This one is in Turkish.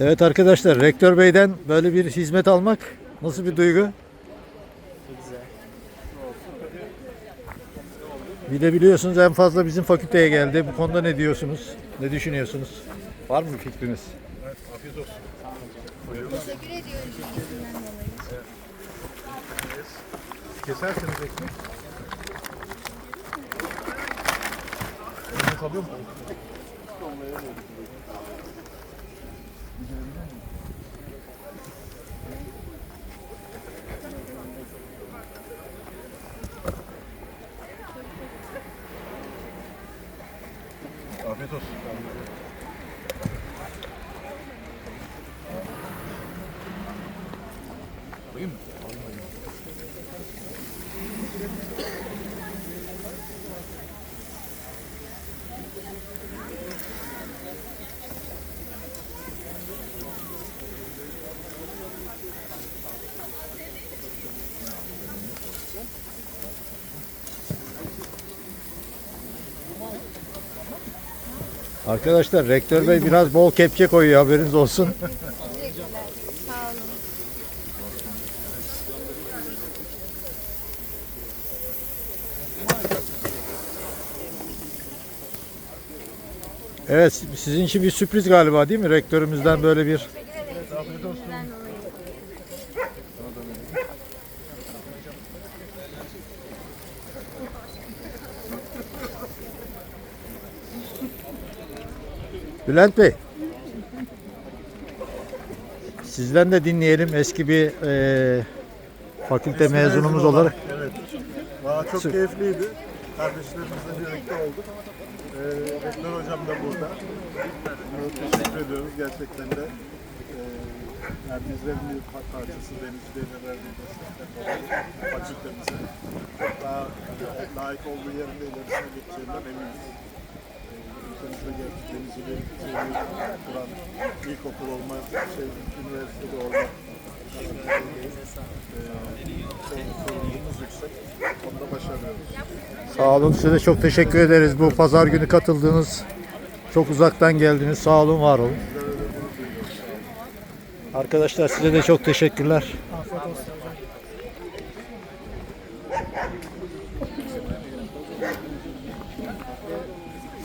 Evet arkadaşlar Rektör Bey'den böyle bir hizmet almak nasıl bir duygu? Güzel. Bir de biliyorsunuz en fazla bizim fakülteye geldi. Bu konuda ne diyorsunuz? Ne düşünüyorsunuz? Var mı bir fikriniz? Teşekkür ediyoruz ilgisinden dolayı. Keserseniz ekmek. Ekmek alıyor mu? Afiyet olsun. Alayım mı? Arkadaşlar Rektör Bey biraz bol kepçe koyuyor haberiniz olsun. Evet sizin için bir sürpriz galiba değil mi? Rektörümüzden böyle bir Teşekkür ederiz ilgisinden Bülent Bey. Sizden de dinleyelim eski bir eee, fakülte Eski mezunumuz mezun olarak. Evet. Valla çok Sü- keyifliydi. Kardeşlerimizle birlikte olduk. Ee, Rektör hocam da burada. Ona teşekkür ediyoruz gerçekten de. Ee, yani bizlerin bir pa- parçası Denizli Bey'le verdiği destekten fakültemize çok daha layık olduğu yerinde ilerisine geçeceğinden eminiz üniversiteye denizi kuran ilkokul olma, şey, üniversitede olma Sağ olun size çok teşekkür ederiz bu pazar günü katıldığınız çok uzaktan geldiniz sağ olun var olun. Arkadaşlar size de çok teşekkürler. Afiyet olsun.